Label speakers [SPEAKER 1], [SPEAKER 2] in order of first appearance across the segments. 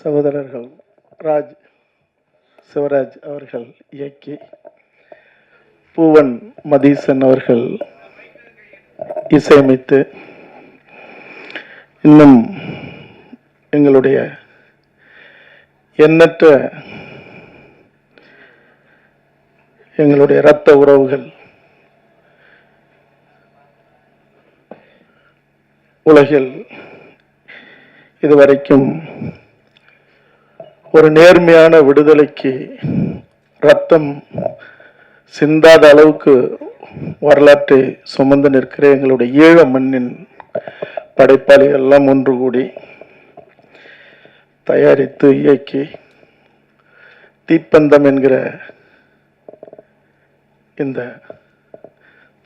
[SPEAKER 1] சகோதரர்கள் ராஜ் சிவராஜ் அவர்கள் இயக்கி பூவன் மதீசன் அவர்கள் இசையமைத்து இன்னும் எங்களுடைய எண்ணற்ற எங்களுடைய இரத்த உறவுகள் உலகில் இதுவரைக்கும் ஒரு நேர்மையான விடுதலைக்கு ரத்தம் சிந்தாத அளவுக்கு வரலாற்றை சுமந்து நிற்கிற எங்களுடைய ஈழ மண்ணின் படைப்பாளிகள் எல்லாம் ஒன்று கூடி தயாரித்து இயக்கி தீப்பந்தம் என்கிற இந்த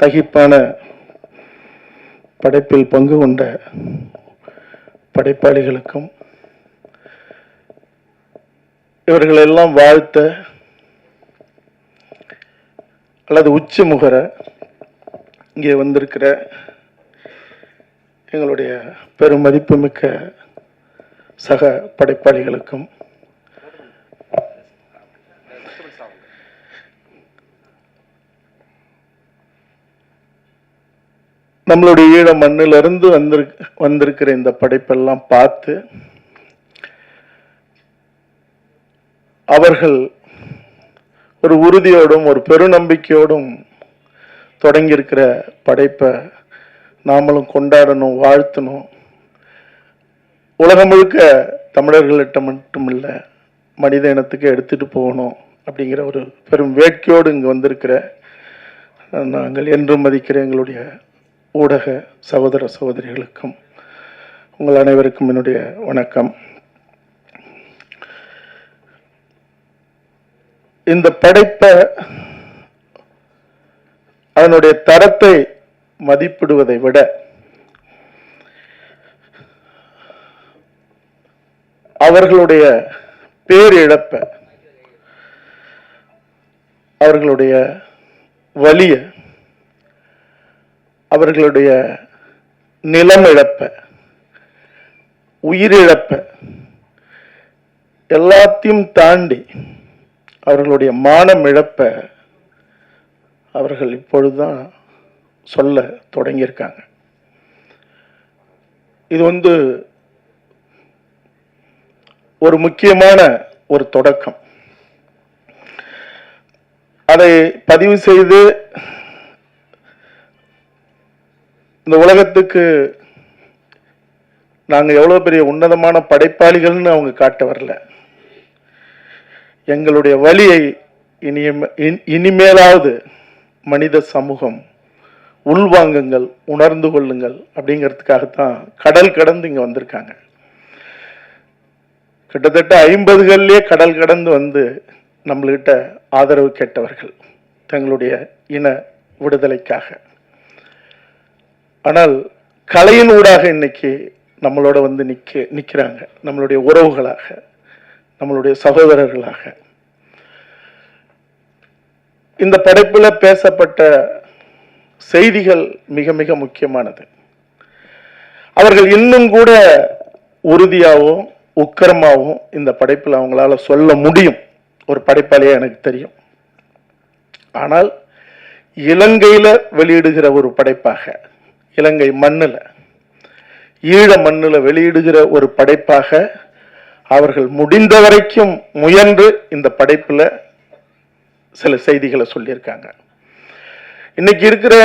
[SPEAKER 1] தகிப்பான படைப்பில் பங்கு கொண்ட படைப்பாளிகளுக்கும் இவர்களெல்லாம் வாழ்த்த அல்லது உச்சி முகர இங்கே வந்திருக்கிற எங்களுடைய பெருமதிப்புமிக்க சக படைப்பாளிகளுக்கும் நம்மளுடைய ஈழ மண்ணிலிருந்து வந்திருக் வந்திருக்கிற இந்த படைப்பெல்லாம் பார்த்து அவர்கள் ஒரு உறுதியோடும் ஒரு பெருநம்பிக்கையோடும் தொடங்கியிருக்கிற படைப்பை நாமளும் கொண்டாடணும் வாழ்த்தணும். உலகம் முழுக்க தமிழர்கள்ட்ட மட்டும் இல்லை மனித இனத்துக்கு எடுத்துட்டு போகணும் அப்படிங்கிற ஒரு பெரும் வேட்கையோடு இங்கே வந்திருக்கிற நாங்கள் என்றும் மதிக்கிற எங்களுடைய ஊடக சகோதர சகோதரிகளுக்கும் உங்கள் அனைவருக்கும் என்னுடைய வணக்கம். இந்த படைப்பை அதனுடைய தரத்தை மதிப்பிடுவதை விட அவர்களுடைய பேரிழப்ப அவர்களுடைய வலிய அவர்களுடைய நிலம் இழப்ப உயிரிழப்ப எல்லாத்தையும் தாண்டி அவர்களுடைய மானம் இழப்ப அவர்கள் இப்பொழுதுதான் சொல்ல தொடங்கியிருக்காங்க. இது வந்து ஒரு முக்கியமான ஒரு தொடக்கம். அதை பதிவு செய்து இந்த உலகத்துக்கு நாங்கள் எவ்வளோ பெரிய உன்னதமான படைப்பாளிகள்னு அவங்க காட்ட வரல. எங்களுடைய வழியை இனிய இனிமேலாவது மனித சமூகம் உள்வாங்குங்கள் உணர்ந்து கொள்ளுங்கள் அப்படிங்கிறதுக்காகத்தான் கடல் கடந்து இங்கே வந்திருக்காங்க. கிட்டத்தட்ட ஐம்பதுகள்லேயே கடல் கடந்து வந்து நம்மள்கிட்ட ஆதரவு கேட்டவர்கள் தங்களுடைய இன விடுதலைக்காக. ஆனால் கலையின் ஊடாக இன்னைக்கு நம்மளோட வந்து நிற்க நிற்கிறாங்க நம்மளுடைய உறவுகளாக. நம்மளுடைய சகோதரர்களாக. இந்த படைப்பில் பேசப்பட்ட செய்திகள் மிக மிக முக்கியமானது. அவர்கள் இன்னும் கூட உறுதியாகவும் உக்கரமாகவும் இந்த படைப்பில் அவங்களால சொல்ல முடியும். ஒரு படைப்பாளியா எனக்கு தெரியும். ஆனால் இலங்கையில் வெளியிடுகிற ஒரு படைப்பாக இலங்கை மண்ணில் ஈழ மண்ணில் வெளியிடுகிற ஒரு படைப்பாக அவர்கள் முடிந்த வரைக்கும் முயன்று இந்த படைப்பில் சில செய்திகளை சொல்லியிருக்காங்க. இன்னைக்கு இருக்கிற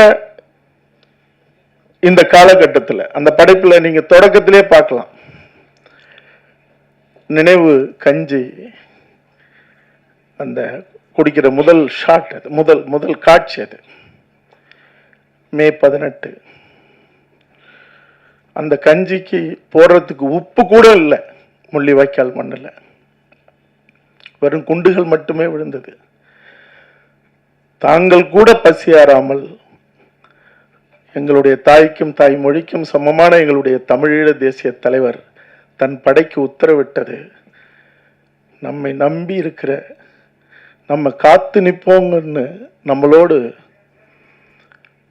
[SPEAKER 1] இந்த காலகட்டத்தில் அந்த படைப்பில் நீங்கள் தொடக்கத்திலே பார்க்கலாம். நினைவு கஞ்சி அந்த குடிக்கிற முதல் ஷாட் அது முதல் முதல் காட்சி அது. மே பதினெட்டு. அந்த கஞ்சிக்கு போடுறதுக்கு உப்பு கூட இல்லை. முள்ளிவாய்க்கால் மண்ணில். வெறும் குண்டுகள் மட்டுமே விழுந்தது. தாங்கள் கூட பசியாராமல் எங்களுடைய தாய்க்கும் தாய்மொழிக்கும் சமமான எங்களுடைய தமிழீழ தேசிய தலைவர் தன் படைக்கு உத்தரவிட்டது. நம்மை நம்பி இருக்கிற நம்ம காத்து நிற்போங்கன்னு நம்மளோடு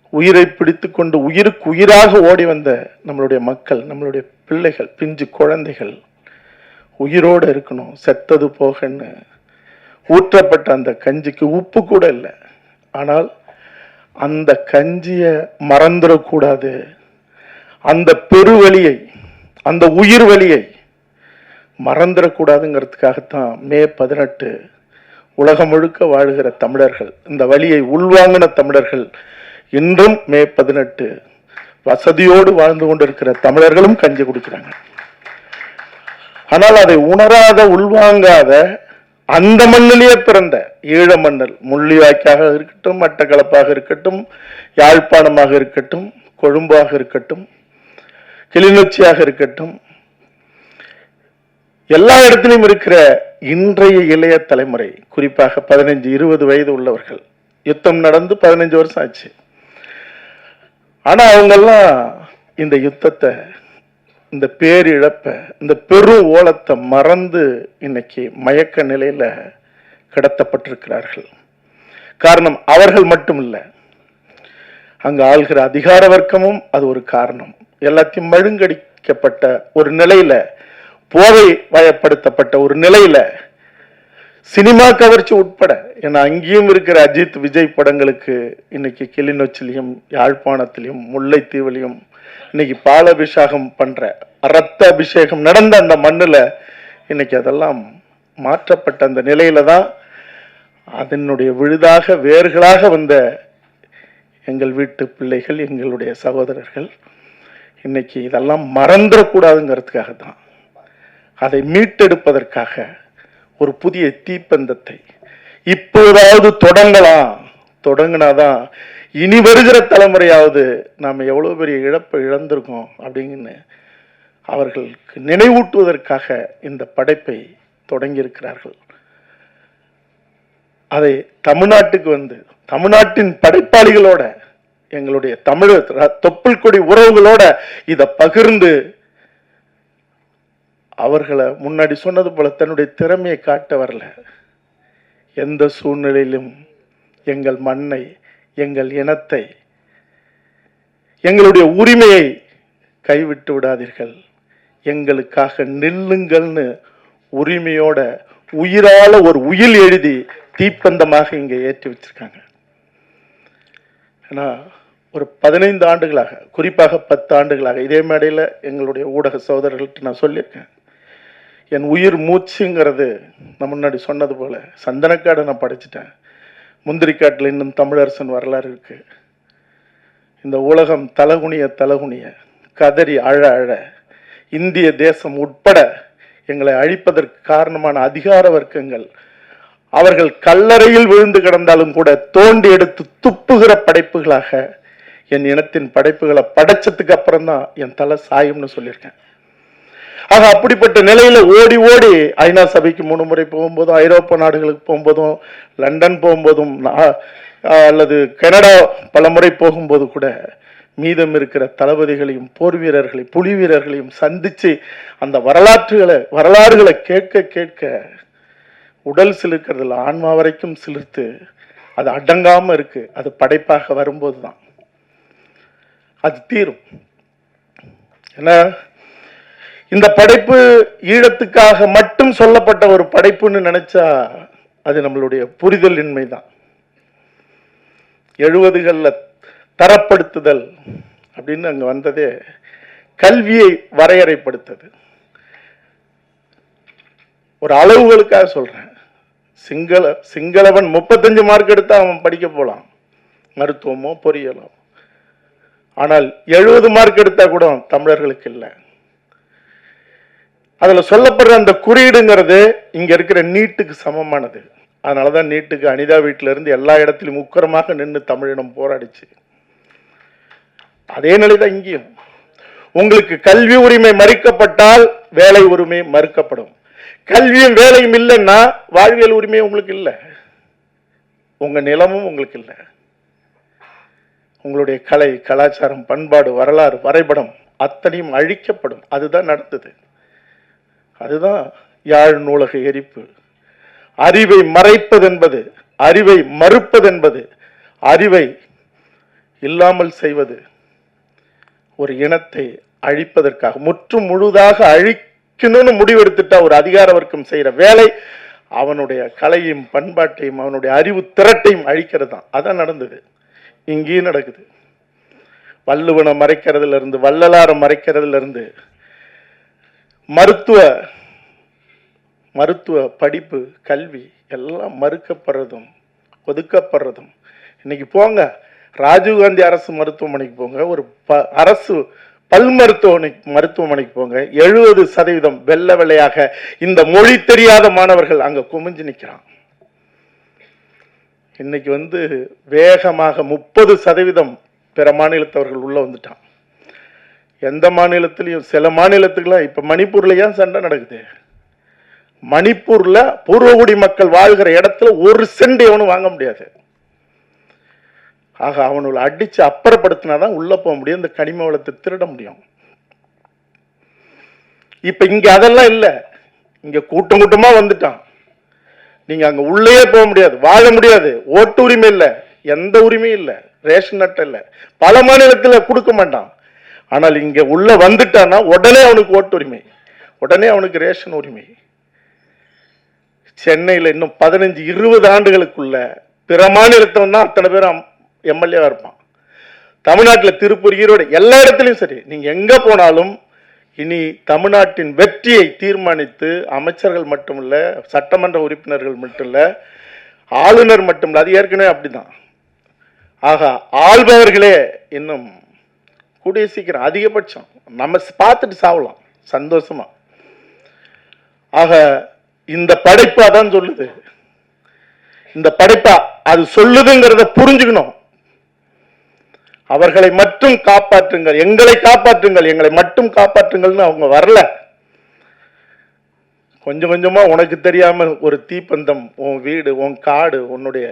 [SPEAKER 1] உயிரை பிடித்து கொண்டு உயிருக்கு உயிராக ஓடி வந்த நம்மளுடைய மக்கள் நம்மளுடைய பிள்ளைகள் பிஞ்சு குழந்தைகள் உயிரோடு இருக்கணும் செத்தது போகன்னு. ஊற்றப்பட்ட அந்த கஞ்சிக்கு உப்பு கூட இல்லை. ஆனால் அந்த கஞ்சியை மறந்துடக்கூடாது. அந்த பெருவழியை அந்த உயிர் வழியை மறந்துடக்கூடாதுங்கிறதுக்காகத்தான் மே பதினெட்டு உலகம் முழுக்க வாழுகிற தமிழர்கள் இந்த வழியை உள்வாங்கின தமிழர்கள் இன்றும் மே பதினெட்டு வசதியோடு வாழ்ந்து கொண்டிருக்கிற தமிழர்களும் கஞ்சி குடிக்கிறாங்க. ஆனால் அதை உணராத உள்வாங்காத அந்த மண்ணிலேயே பிறந்த ஈழ மண்ணல் முள்ளிவாய்க்காக இருக்கட்டும் மட்டக்களப்பாக இருக்கட்டும் யாழ்ப்பாணமாக இருக்கட்டும் கொழும்பாக இருக்கட்டும் கிளிநொச்சியாக இருக்கட்டும் எல்லா இடத்திலும் இருக்கிற இன்றைய இளைய தலைமுறை குறிப்பாக பதினைஞ்சு இருபது வயது உள்ளவர்கள் யுத்தம் நடந்து பதினைஞ்சு வருஷம் ஆச்சு. ஆனா அவங்கெல்லாம் இந்த யுத்தத்தை இந்த பேரிழப்பை இந்த பெரும் ஓலத்தை மறந்து இன்னைக்கு மயக்க நிலையில் கிடத்தப்பட்டிருக்கிறார்கள். காரணம் அவர்கள் மட்டும் இல்லை அங்கு ஆள்கிற அதிகார வர்க்கமும் அது ஒரு காரணம். எல்லாத்தையும் மழுங்கடிக்கப்பட்ட ஒரு நிலையில போதை வயப்படுத்தப்பட்ட ஒரு நிலையில சினிமா கவர்ச்சி உட்பட ஏன்னா அங்கேயும் இருக்கிற அஜித் விஜய் படங்களுக்கு இன்னைக்கு கிளிநொச்சிலையும் யாழ்ப்பாணத்திலையும் முல்லைத்தீவிலையும் இன்னைக்கு பாலாபிஷேகம் பண்ற ரத்த அபிஷேகம் நடந்த அந்த மண்ணுல இன்னைக்கு அதெல்லாம் மாற்றப்பட்ட அந்த நிலையில தான் அதனுடைய விழுதாக வேர்களாக வந்த எங்கள் வீட்டு பிள்ளைகள் எங்களுடைய சகோதரர்கள் இன்னைக்கு இதெல்லாம் மறந்துடக்கூடாதுங்கிறதுக்காக தான் அதை மீட்டெடுப்பதற்காக ஒரு புதிய தீப்பந்தத்தை இப்போதாவது தொடங்கலாம். தொடங்கினாதான் இனி வருகிற தலைமுறையாவது நாம் எவ்வளோ பெரிய இழப்பை இழந்திருக்கோம் அப்படின்னு அவர்களுக்கு நினைவூட்டுவதற்காக இந்த படைப்பை தொடங்கியிருக்கிறார்கள். அதை தமிழ்நாட்டுக்கு வந்து தமிழ்நாட்டின் படைப்பாளிகளோட எங்களுடைய தமிழ் தொப்புள் கொடி உறவுகளோட இதை பகிர்ந்து அவர்களை முன்னாடி சொன்னது போல தன்னுடைய திறமையை காட்ட வரல. எந்த சூழ்நிலையிலும் எங்கள் மண்ணை எங்கள் இனத்தை எங்களுடைய உரிமையை கைவிட்டு விடாதீர்கள். எங்களுக்காக நில்லுங்கள்னு உரிமையோட உயிரால ஒரு உயில் எழுதி தீப்பந்தமாக இங்கே ஏற்றி வச்சிருக்காங்க. ஏன்னா ஒரு பதினைந்து ஆண்டுகளாக குறிப்பாக பத்து ஆண்டுகளாக இதே மேடையில் எங்களுடைய ஊடக சகோதரர்கள்ட்ட நான் சொல்லியிருக்கேன். என் உயிர் மூச்சுங்கிறது நான் முன்னாடி சொன்னது போல் சந்தனக்காடை நான் படைச்சிட்டேன். முந்திரிக்காட்டில் இன்னும் தமிழரசன் வரலாறு இருக்குது இந்த உலகம் தலகுனிய தலகுனிய கதறி அழ அழ இந்திய தேசம் உட்பட எங்களை அழிப்பதற்கு காரணமான அதிகார வர்க்கங்கள் அவர்கள் கல்லறையில் விழுந்து கிடந்தாலும் கூட தோண்டி எடுத்து துப்புகிற படைப்புகளாக என் இனத்தின் படைப்புகளை படைச்சதுக்கு அப்புறம் தான் என் தலை சாயும்னு சொல்லியிருக்கேன். ஆக அப்படிப்பட்ட நிலையில் ஓடி ஓடி ஐநா சபைக்கு மூணு முறை போகும்போதும் ஐரோப்பா நாடுகளுக்கு போகும்போதும் லண்டன் போகும்போதும் அல்லது கனடா பல முறை போகும்போது கூட மீதம் இருக்கிற தளபதிகளையும் போர் வீரர்களை புலி வீரர்களையும் சந்தித்து அந்த வரலாற்றுகளை வரலாறுகளை கேட்க கேட்க உடல் சிலிர்க்கிறதுல ஆன்மா வரைக்கும் சிலிர்த்து அது அடங்காமல் இருக்குது அது படைப்பாக வரும்போது தான் அது தீரும். ஏன்னா இந்த படைப்பு ஈழத்துக்காக மட்டும் சொல்லப்பட்ட ஒரு படைப்புன்னு நினைச்சா அது நம்மளுடைய புரிதல் இன்மை தான் எழுபதுகளில் தரப்படுத்துதல் அப்படின்னு அங்கே வந்ததே கல்வியை வரையறைப்படுத்தது. ஒரு அளவுகளுக்காக சொல்கிறேன் சிங்கள சிங்களவன் முப்பத்தஞ்சு மார்க் எடுத்தால் அவன் படிக்க போகலாம் மருத்துவமோ பொறியியலோ. ஆனால் எழுபது மார்க் எடுத்தால் கூட தமிழர்களுக்கு இல்லை. அதுல சொல்லப்படுற அந்த குறியீடுங்கிறது இங்க இருக்கிற நீட்டுக்கு சமமானது. அதனாலதான் நீட்டுக்கு அனிதா வீட்டில இருந்து எல்லா இடத்திலும் உக்கரமாக நின்று தமிழினம் போராடிச்சு. அதே நிலைதான் இங்கேயும். உங்களுக்கு கல்வி உரிமை மறுக்கப்பட்டால் வேலை உரிமை மறுக்கப்படும். கல்வியும் வேலையும் இல்லைன்னா வாழ்வியல் உரிமை உங்களுக்கு இல்லை. உங்கள் நிலமும் உங்களுக்கு இல்லை. உங்களுடைய கலை கலாச்சாரம் பண்பாடு வரலாறு வரைபடம் அத்தனையும் அழிக்கப்படும். அதுதான் நடந்தது. அதுதான் யாழ் நூலக எரிப்பு. அறிவை மறைப்பதென்பது அறிவை மறுப்பதென்பது அறிவை இல்லாமல் செய்வது ஒரு இனத்தை அழிப்பதற்காக முற்று முழுதாக அழிக்கணும்னு முடிவெடுத்துட்டா ஒரு அதிகார வர்க்கம் செய்கிற வேலை அவனுடைய கலையும் பண்பாட்டையும் அவனுடைய அறிவு திரட்டையும் அழிக்கிறது தான். அதான் நடந்தது. இங்கேயும் நடக்குது. வள்ளுவனை மறைக்கிறதுலேருந்து வள்ளலாரை மறைக்கிறதுல இருந்து மருத்துவ மருத்துவ படிப்பு கல்வி எல்லாம் மறுக்கப்படுறதும் ஒதுக்கப்படுறதும். இன்னைக்கு போங்க. ராஜீவ்காந்தி அரசு மருத்துவமனைக்கு போங்க. ஒரு ப அரசு பல் மருத்துவமனை மருத்துவமனைக்கு போங்க. எழுபது சதவீதம் வெள்ளை வெள்ளையாக இந்த மொழி தெரியாத மாணவர்கள் அங்கே குமிஞ்சு நிற்கிறான் இன்னைக்கு வந்து வேகமாக முப்பது சதவீதம் பிற மாநிலத்தவர்கள் உள்ளே வந்துட்டான். எந்த மாநிலத்திலையும் சில மாநிலத்துக்கெல்லாம் இப்போ மணிப்பூர்ல ஏன் சண்டை நடக்குது? மணிப்பூரில் பூர்வகுடி மக்கள் வாழ்கிற இடத்துல ஒரு சென்ட் எவனும் வாங்க முடியாது. ஆக அவனுள்ள அடிச்சு அப்புறப்படுத்தினாதான் உள்ளே போக முடியும் இந்த கனிம வளத்தை திருட முடியும். இப்போ இங்கே அதெல்லாம் இல்லை. இங்கே கூட்டம் கூட்டமாக வந்துட்டான். நீங்கள் அங்கே உள்ளேயே போக முடியாது வாழ முடியாது. ஓட்டு உரிமை இல்லை எந்த உரிமையும் இல்லை ரேஷன் அட்டை இல்லை. பல மாநிலத்தில் கொடுக்க மாட்டான். ஆனால் இங்கே உள்ள வந்துட்டான்னா உடனே அவனுக்கு ஓட்டு உரிமை உடனே அவனுக்கு ரேஷன் உரிமை. சென்னையில் இன்னும் பதினஞ்சு இருபது ஆண்டுகளுக்குள்ள பிற மாநிலத்தவன் தான் அத்தனை பேரும் எம்எல்ஏவாக இருப்பான். தமிழ்நாட்டில் திருப்பூர் ஈரோடு எல்லா இடத்துலையும் சரி. நீங்கள் எங்கே போனாலும் இனி தமிழ்நாட்டின் வெற்றியை தீர்மானித்து அமைச்சர்கள் மட்டுமில்ல சட்டமன்ற உறுப்பினர்கள் மட்டும் இல்லை ஆளுநர் மட்டும் இல்லை அது ஏற்கனவே அப்படிதான். ஆக ஆள்பவர்களே இன்னும் கூடிய சீக்கிரம் அதிகபட்சம். நம்ம பார்த்துட்டு சாவலாம் சந்தோஷமா. ஆக இந்த படைப்பு அதான் சொல்லுது. இந்த படைப்பா அது சொல்லுதுங்கிறத புரிஞ்சுக்கணும். அவர்களை மட்டும் காப்பாற்றுங்கள் எங்களை காப்பாற்றுங்கள் எங்களை மட்டும் காப்பாற்றுங்கள்னு அவங்க வரல. கொஞ்சம் கொஞ்சமா உனக்கு தெரியாம ஒரு தீப்பந்தம் உன் வீடு உன் காடு உன்னுடைய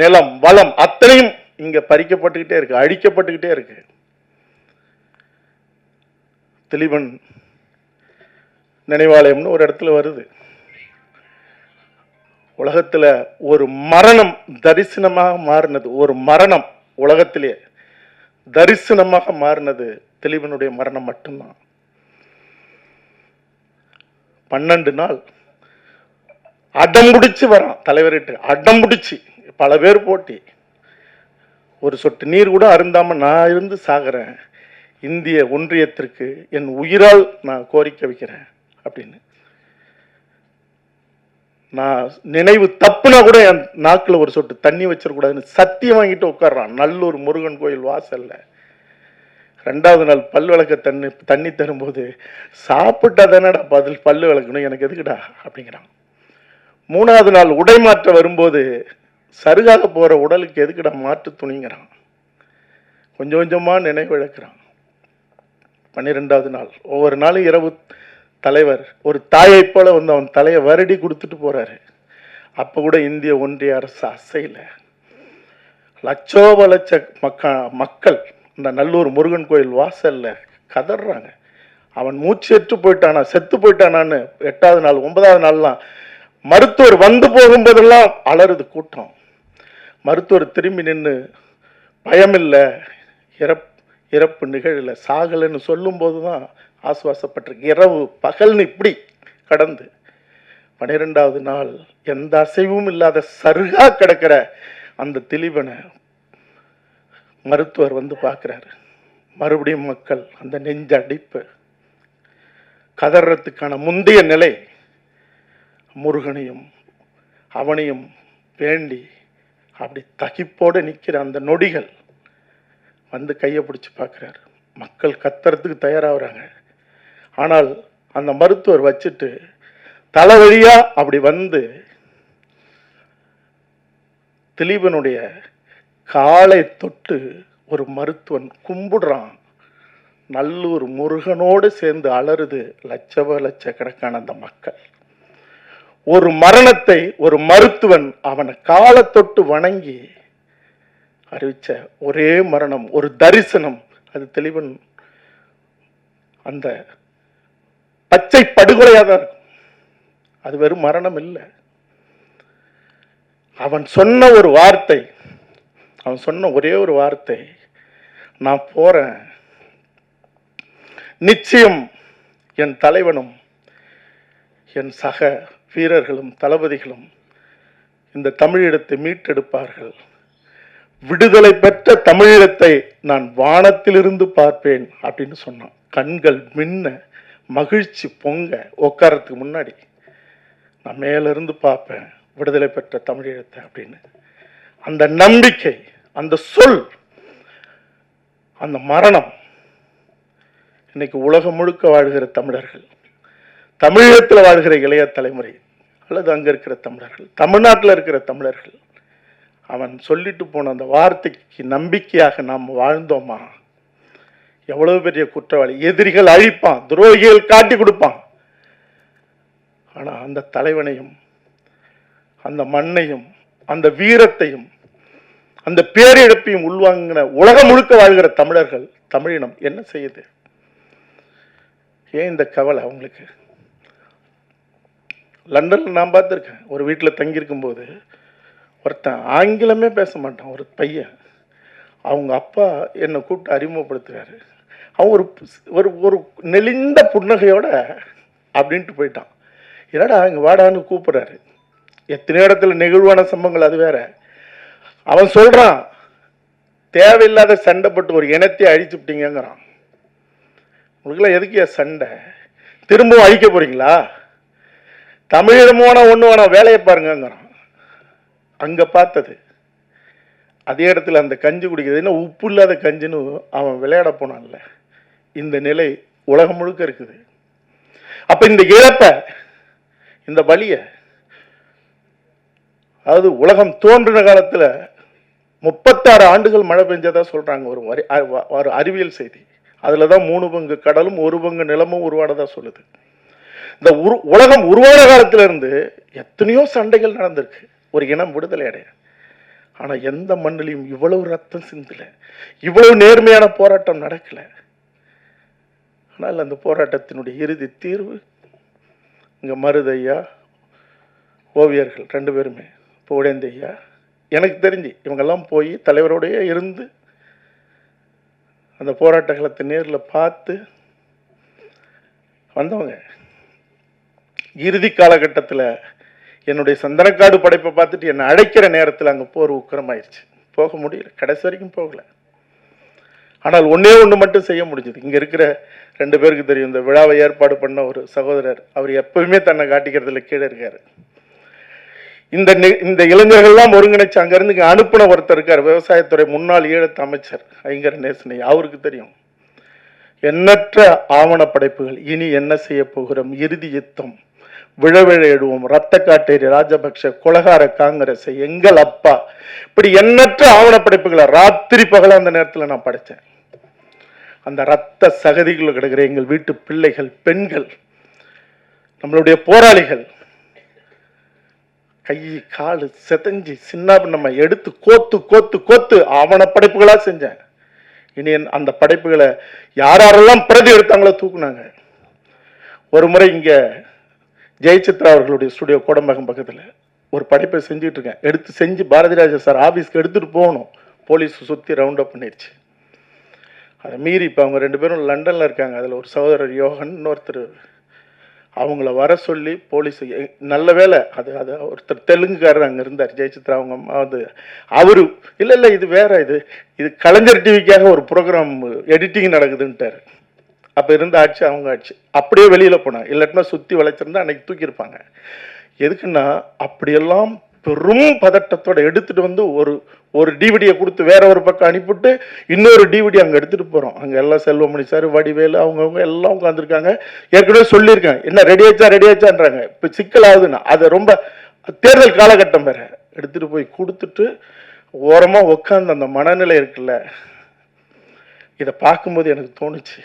[SPEAKER 1] நிலம் வளம் அத்தனையும் இங்க பறிக்கப்பட்டுக்கிட்டே இருக்கு அழிக்கப்பட்டுக்கிட்டே இருக்கு. திலீபன் நினைவாலயம்னு ஒரு இடத்துல வருது. உலகத்தில் ஒரு மரணம் தரிசனமாக மாறினது. ஒரு மரணம் உலகத்திலே தரிசனமாக மாறினது திலீபனுடைய மரணம் மட்டும்தான். பன்னெண்டு நாள் அடம்பிடிச்சு வரான் தலைவர்கிட்ட. அடம்பிடிச்சு. பல பேர் போட்டி. ஒரு சொட்டு நீர் கூட அருந்தாமல் நான் இருந்து சாகிறேன். இந்திய ஒன்றியத்திற்கு என் உயிரால் நான் கோரிக்கை வைக்கிறேன் அப்படின்னு. நான் நினைவு தப்புனா கூட என் நாக்கில் ஒரு சொட்டு தண்ணி வச்சிடக்கூடாதுன்னு சத்தியம் வாங்கிட்டு உட்கார்றான். நல்லூர் முருகன் கோயில் வாசல்ல. ரெண்டாவது நாள் பல் விளக்க தண்ணி தண்ணி தரும்போது சாப்பிட்டா தானடா பதில் பல்லு விளக்கணும் எனக்கு எதுக்குடா அப்படிங்கிறான். மூணாவது நாள் உடை மாற்ற வரும்போது சருகாக போகிற உடலுக்கு எதுக்குடா மாற்று துணிங்கிறான். கொஞ்சம் கொஞ்சமாக நினைவு இழக்கிறான் பன்னிரெண்டாவது நாள். ஒவ்வொரு நாளும் இரவு தலைவர் ஒரு தாயை போல வந்து அவன் தலையை வருடி கொடுத்துட்டு போறாரு. அப்ப கூட இந்திய ஒன்றிய அரசு அசையில். லட்சோப லட்ச மக்க மக்கள் இந்த நல்லூர் முருகன் கோயில் வாசல்ல கதறாங்க அவன் மூச்சு எட்டு போயிட்டானா செத்து போயிட்டானான்னு எட்டாவது நாள் ஒன்பதாவது நாள்லாம் மருத்துவர் வந்து போகும்போதெல்லாம் அலறுது கூட்டம். மருத்துவர் திரும்பி நின்று பயமில்லை இறப் இறப்பு நிகழலை. சாகலைன்னு சொல்லும்போது தான் ஆசுவாசப்பட்டிருக்கு. இரவு பகல்னு இப்படி கடந்து பன்னிரெண்டாவது நாள் எந்த அசைவும் இல்லாத சருகா கிடக்கிற அந்த திலீபனை மருத்துவர் வந்து பார்க்குறாரு. மறுபடியும் மக்கள் அந்த நெஞ்ச அடிப்பு. கதறத்துக்கான முந்தைய நிலை. முருகனையும் அவனையும் வேண்டி அப்படி தகிப்போடு நிற்கிற அந்த நொடிகள். வந்து கையை பிடிச்சி பார்க்குறாரு. மக்கள் கத்துறதுக்கு தயாராகிறாங்க. ஆனால் அந்த மருத்துவர் வச்சுட்டு தலைவழியா அப்படி வந்து திலீபனுடைய காலை தொட்டு ஒரு மருத்துவன் கும்பிடுறான். நல்லூர் முருகனோடு சேர்ந்து அலறுது லட்சவ லட்சக்கணக்கான அந்த மக்கள். ஒரு மரணத்தை ஒரு மருத்துவன் அவனை காலை தொட்டு வணங்கி அறிவித்த ஒரே மரணம் ஒரு தரிசனம். அது தெளிவன் அந்த பச்சை படுகொலையாக தான் இருக்கும். அது வெறும் மரணம் இல்லை. அவன் சொன்ன ஒரு வார்த்தை அவன் சொன்ன ஒரே ஒரு வார்த்தை நான் போகிறேன் நிச்சயம் என் தலைவனும் என் சக வீரர்களும் தளபதிகளும் இந்த தமிழீழத்தை மீட்டெடுப்பார்கள். விடுதலை பெற்ற தமிழீழத்தை நான் வானத்திலிருந்து பார்ப்பேன் அப்படின்னு சொன்னான். கண்கள் மின்ன மகிழ்ச்சி பொங்க உட்காரத்துக்கு முன்னாடி நான் மேலிருந்து பார்ப்பேன் விடுதலை பெற்ற தமிழீழத்தை அப்படின்னு. அந்த நம்பிக்கை அந்த சொல் அந்த மரணம் இன்னைக்கு உலகம் முழுக்க வாழ்கிற தமிழர்கள் தமிழகத்தில் வாழ்கிற இளைய தலைமுறை அல்லது அங்கே இருக்கிற தமிழர்கள் தமிழ்நாட்டில் இருக்கிற தமிழர்கள் அவன் சொல்லிட்டு போன அந்த வார்த்தைக்கு நம்பிக்கையாக நாம் வாழ்ந்தோமா? எவ்வளவு பெரிய குற்றவாளி. எதிரிகள் அழிப்பான் துரோகிகள் காட்டி கொடுப்பான். ஆனா அந்த தலைவனையும் அந்த மண்ணையும் அந்த வீரத்தையும் அந்த பேரிழப்பையும் உள்வாங்கின உலகம் முழுக்க வாழ்கிற தமிழர்கள் தமிழினம் என்ன செய்யுது? ஏன் இந்த கவலை அவங்களுக்கு? லண்டன்ல நான் பார்த்துருக்கேன். ஒரு வீட்டில் தங்கியிருக்கும் போது ஒருத்தன் ஆங்கிலமே பேச மாட்டான் ஒரு பையன். அவங்க அப்பா என்னை கூப்பிட்டு அறிமுகப்படுத்துகிறாரு அவன் ஒரு ஒரு ஒரு நெளிந்த புன்னகையோட அப்படின்ட்டு போயிட்டான். என்னடா இங்கே வாடான்னு கூப்பிட்றாரு. எத்தனை இடத்துல நெகிழ்வான சம்பவங்கள் அது வேற. அவன் சொல்கிறான் தேவையில்லாத சண்டைப்பட்டு ஒரு இனத்தை அழிச்சுப்பிட்டீங்கிறான் உங்களுக்குலாம் எதுக்கு சண்டை? திரும்பவும் அழிக்க போகிறீங்களா தமிழிடம் போனா ஒன்று வேணாம் வேலையை பாருங்கங்கிறான். அங்கே பார்த்தது. அதே இடத்துல அந்த கஞ்சி குடிக்கிறது என்ன உப்பு இல்லாத கஞ்சின்னு அவன் விளையாட போனான்ல. இந்த நிலை உலகம் முழுக்க இருக்குது. அப்போ இந்த இழப்பை இந்த வழியை அதாவது உலகம் தோன்றின காலத்தில் முப்பத்தாறு ஆண்டுகள் மழை பெஞ்சதாக சொல்கிறாங்க ஒரு வரி ஒரு அறிவியல் செய்தி. அதில் தான் மூணு பங்கு கடலும் ஒரு பங்கு நிலமும் உருவானதாக சொல்லுது. இந்த உரு உலகம் உருவான காலத்திலிருந்து எத்தனையோ சண்டைகள் நடந்திருக்கு. ஒரு இனம் விடுதலை அடைய ஆனால் எந்த மண்ணிலையும் இவ்வளவு ரத்தம் சிந்தலை இவ்வளவு நேர்மையான போராட்டம் நடக்கல. ஆனால் அந்த போராட்டத்தினுடைய இறுதி தீர்வு இங்கே மருதையா ஓவியர்கள் ரெண்டு பேருமே இப்போ உடைந்தையா எனக்கு தெரிஞ்சு இவங்கெல்லாம் போய் தலைவரோடையே இருந்து அந்த போராட்ட நேரில் பார்த்து வந்தவங்க. இறுதி காலகட்டத்தில் என்னுடைய சந்தனக்காடு படைப்பை பார்த்துட்டு என்னை அழைக்கிற நேரத்தில் அங்கே போர் உக்கரமாயிருச்சு. போக முடியல. கடைசி வரைக்கும் போகல. ஆனால் ஒன்றே ஒன்று மட்டும் செய்ய முடிஞ்சது. இங்கே இருக்கிற ரெண்டு பேருக்கு தெரியும். இந்த விழாவை ஏற்பாடு பண்ண ஒரு சகோதரர் அவர் எப்பவுமே தன்னை காட்டிக்கிறதுல கீழே இருக்கார். இந்த இந்த இளைஞர்கள்லாம் ஒருங்கிணைச்சு அங்கேருந்து இங்கே அனுப்புன ஒருத்தர் இருக்கார். விவசாயத்துறை முன்னாள் ஈழத்து அமைச்சர் ஐங்கர நேசனை அவருக்கு தெரியும். எண்ணற்ற ஆவண படைப்புகள் இனி என்ன செய்ய போகிறோம்? இறுதி யுத்தம். விழவிழையிடுவோம். ரத்த காட்டேரி ராஜபக்ஷ குலகார காங்கிரஸ் எங்கள் அப்பா. இப்படி எண்ணற்ற ஆவணப்படைப்புகளை ராத்திரி பகல அந்த நேரத்துல நான் படித்தேன் அந்த ரத்த சகதிகள் கிடக்கிற எங்கள் வீட்டு பிள்ளைகள் பெண்கள் நம்மளுடைய போராளிகள் கை காலு செதஞ்சி சின்ன நம்ம எடுத்து கோத்து கோத்து கோத்து ஆவண செஞ்சேன். இனி அந்த படைப்புகளை யாரெல்லாம் பிரதி எடுத்தாங்களோ தூக்குனாங்க. ஒரு முறை இங்க ஜெயசித்ரா அவர்களுடைய ஸ்டுடியோ கோடம்பகம் பக்கத்தில் ஒரு படைப்பை செஞ்சுட்டு இருக்கேன் எடுத்து செஞ்சு பாரதிராஜா சார் ஆஃபீஸ்க்கு எடுத்துகிட்டு போகணும். போலீஸ் சுற்றி ரவுண்ட் அப் பண்ணிருச்சு. அதை மீறி இப்போ அவங்க ரெண்டு பேரும் லண்டனில் இருக்காங்க. அதில் ஒரு சகோதரர் யோகன் இன்னொருத்தர் அவங்கள வர சொல்லி போலீஸ் நல்ல வேலை அது அது ஒருத்தர் தெலுங்குக்காரர் அங்கே இருந்தார். ஜெயசித்ரா அவங்க அம்மா வந்து அவரு இல்லை இல்லை இது வேற இது இது கலைஞர் டிவிக்காக ஒரு ப்ரோக்ராம் எடிட்டிங் நடக்குதுன்ட்டார். அப்போ இருந்த ஆட்சி அவங்க ஆட்சி. அப்படியே வெளியில் போனாங்க இல்லாட்டினா சுற்றி வளைச்சிருந்தா அன்னைக்கு தூக்கியிருப்பாங்க. எதுக்குன்னா அப்படியெல்லாம் பெரும் பதட்டத்தோட எடுத்துட்டு வந்து ஒரு ஒரு டிவிடியை கொடுத்து வேற ஒரு பக்கம் அனுப்பிவிட்டு இன்னொரு டிவிடி அங்கே எடுத்துகிட்டு போகிறோம் அங்கே எல்லாம் செல்வமணி சார் வடிவேலு அவங்கவுங்க எல்லாம் உட்காந்துருக்காங்க ஏற்கனவே சொல்லியிருக்காங்க என்ன ரெடி ஆச்சா ரெடி ஆச்சான்றாங்க. இப்போ சிக்கல் ஆகுதுன்னா அதை ரொம்ப தேர்தல் காலகட்டம் வேற. எடுத்துகிட்டு போய் கொடுத்துட்டு ஓரமாக உட்காந்து அந்த மனநிலை இருக்குல்ல இதை பார்க்கும்போது எனக்கு தோணுச்சு.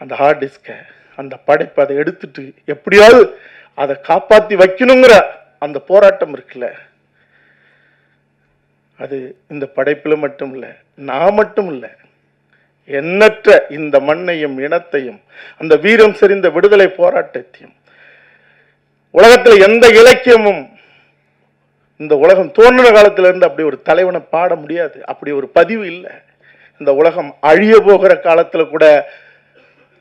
[SPEAKER 1] அந்த ஹார்ட் டிஸ்கை அந்த படைப்பை அதை எடுத்துட்டு எப்படியாவது அதை காப்பாத்தி வைக்கணுங்கிற அந்த போராட்டம் இருக்குல்ல. அது இந்த படைப்பில் மட்டும் இல்ல நான் மட்டும் இல்ல. எண்ணற்ற இந்த மண்ணையும் இனத்தையும் அந்த வீரம் செறிந்த விடுதலை போராட்டத்தையும் உலகத்துல எந்த இலக்கியமும் இந்த உலகம் தோன்றின காலத்துல இருந்து அப்படி ஒரு தலைவனை பாட முடியாது. அப்படி ஒரு பதிவு இல்லை. இந்த உலகம் அழிய போகிற காலத்துல கூட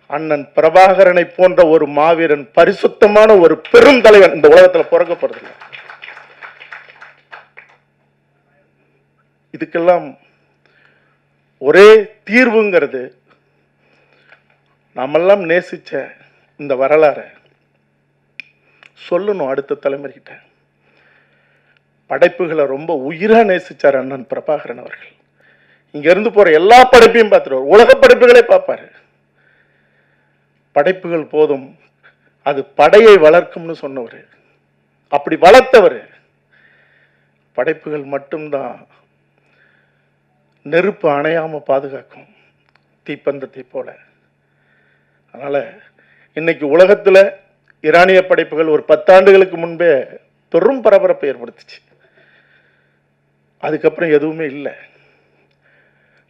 [SPEAKER 1] அண்ணன் பிரபாகரனை போன்ற ஒரு மாவீரன் பரிசுத்தமான ஒரு பெரும் தலைவன் இந்த உலகத்தில் பிறக்க இதுக்கெல்லாம் ஒரே தீர்வுங்கிறது நாமெல்லாம் நேசிச்ச இந்த வரலாறை சொல்லணும் அடுத்த தலைமுறைகிட்ட. படைப்புகளை ரொம்ப உயிரா நேசிச்சார் அண்ணன் பிரபாகரன் அவர்கள். இங்க இருந்து எல்லா படைப்பையும் பார்த்துருவார் உலக படைப்புகளே பார்ப்பாரு. படைப்புகள் போதும். அது படையை வளர்க்கும்னு சொன்னவர். அப்படி வளர்த்தவர். படைப்புகள் மட்டும்தான். நெருப்பு அணையாமல் பாதுகாக்கும். தீப்பந்தத்தை போல. அதனால் இன்னைக்கு உலகத்தில் ஈரானிய படைப்புகள் ஒரு பத்தாண்டுகளுக்கு முன்பே பெரும் பரபரப்பை ஏற்படுத்துச்சு. அதுக்கப்புறம் எதுவுமே இல்லை.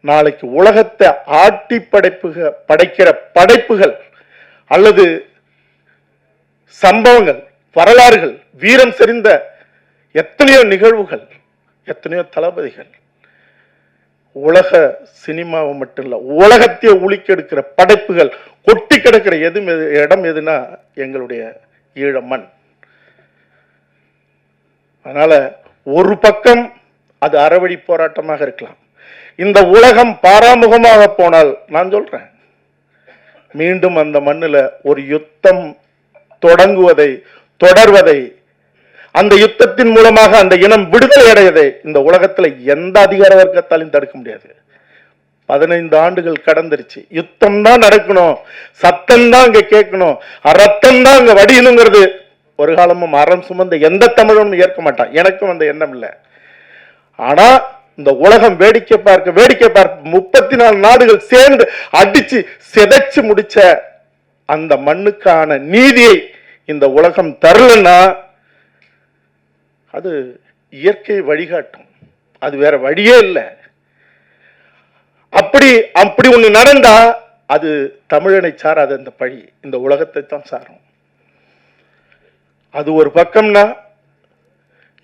[SPEAKER 1] நாளைக்கு உலகத்தை ஆட்டி படைப்புக படைக்கிற படைப்புகள் அல்லது சம்பவங்கள் வரலாறுகள் வீரம் செறிந்த எத்தனையோ நிகழ்வுகள் எத்தனையோ தளபதிகள் உலக சினிமாவை மட்டும் இல்லை உலகத்தையே உலுக்கெடுக்கிற படைப்புகள் கொட்டி கிடக்கிற எது எது- இடம் எதுனா எங்களுடைய ஈழ மண் அதனால ஒரு பக்கம் அது அறவழி போராட்டமாக இருக்கலாம். இந்த உலகம் பாராமுகமாக போனால் நான் சொல்றேன் மீண்டும் அந்த மண்ணில் ஒரு யுத்தம் தொடங்குவதை தொடர்வதை அந்த யுத்தத்தின் மூலமாக அந்த இனம் விடுதலை அடையதை இந்த உலகத்தில் எந்த அதிகார வர்க்கத்தாலையும் தடுக்க முடியாது. பதினைந்து ஆண்டுகள் கடந்துருச்சு. யுத்தம் தான் நடக்கணும். சத்தம் தான் இங்க கேட்கணும். ரத்தம் தான் இங்க வடியணுங்கிறது. ஒரு காலமும் அறம் சுமந்த எந்த தமிழனும் ஏற்க மாட்டான். எனக்கும் அந்த எண்ணம் இல்லை. ஆனா இந்த உலகம் வேடிக்கை பார்க்க வேடிக்கை பார்க்க முப்பத்தி நாலு நாடுகள் சேர்ந்து அடிச்சு சிதைச்சு முடிச்ச அந்த மண்ணுக்கான நீதியை இந்த உலகம் தரலன்னா அது இயற்கை வழிகாட்டும். அது வேற வழியே இல்லை. அப்படி அப்படி ஒண்ணு நடந்தா அது தமிழனை சாராத அந்த பழி. இந்த உலகத்தை தான் சாரும். அது ஒரு பக்கம்னா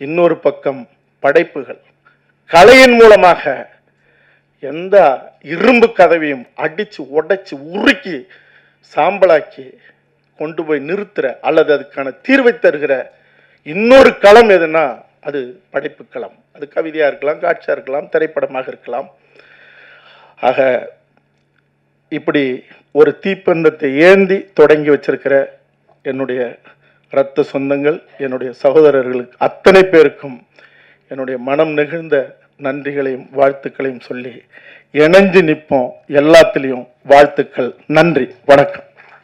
[SPEAKER 1] இன்னொரு பக்கம் படைப்புகள். கலையின் மூலமாக எந்த இரும்பு கதவையும் அடித்து உடைச்சி உருக்கி சாம்பலாக்கி கொண்டு போய் நிறுத்துகிற அல்லது அதுக்கான தீர்வை தருகிற இன்னொரு களம் எதுனா அது படைப்பு களம். அது கவிதையாக இருக்கலாம் காட்சியாக இருக்கலாம் திரைப்படமாக இருக்கலாம். ஆக இப்படி ஒரு தீப்பந்தத்தை ஏந்தி தொடங்கி வச்சிருக்கிற என்னுடைய இரத்த சொந்தங்கள் என்னுடைய சகோதரர்களுக்கு அத்தனை பேருக்கும் என்னுடைய மனம் நெகிழ்ந்த நன்றிகளையும் வாழ்த்துக்களையும் சொல்லி இணைஞ்சு நிற்போம் எல்லாத்துலேயும். வாழ்த்துக்கள். நன்றி. வணக்கம்.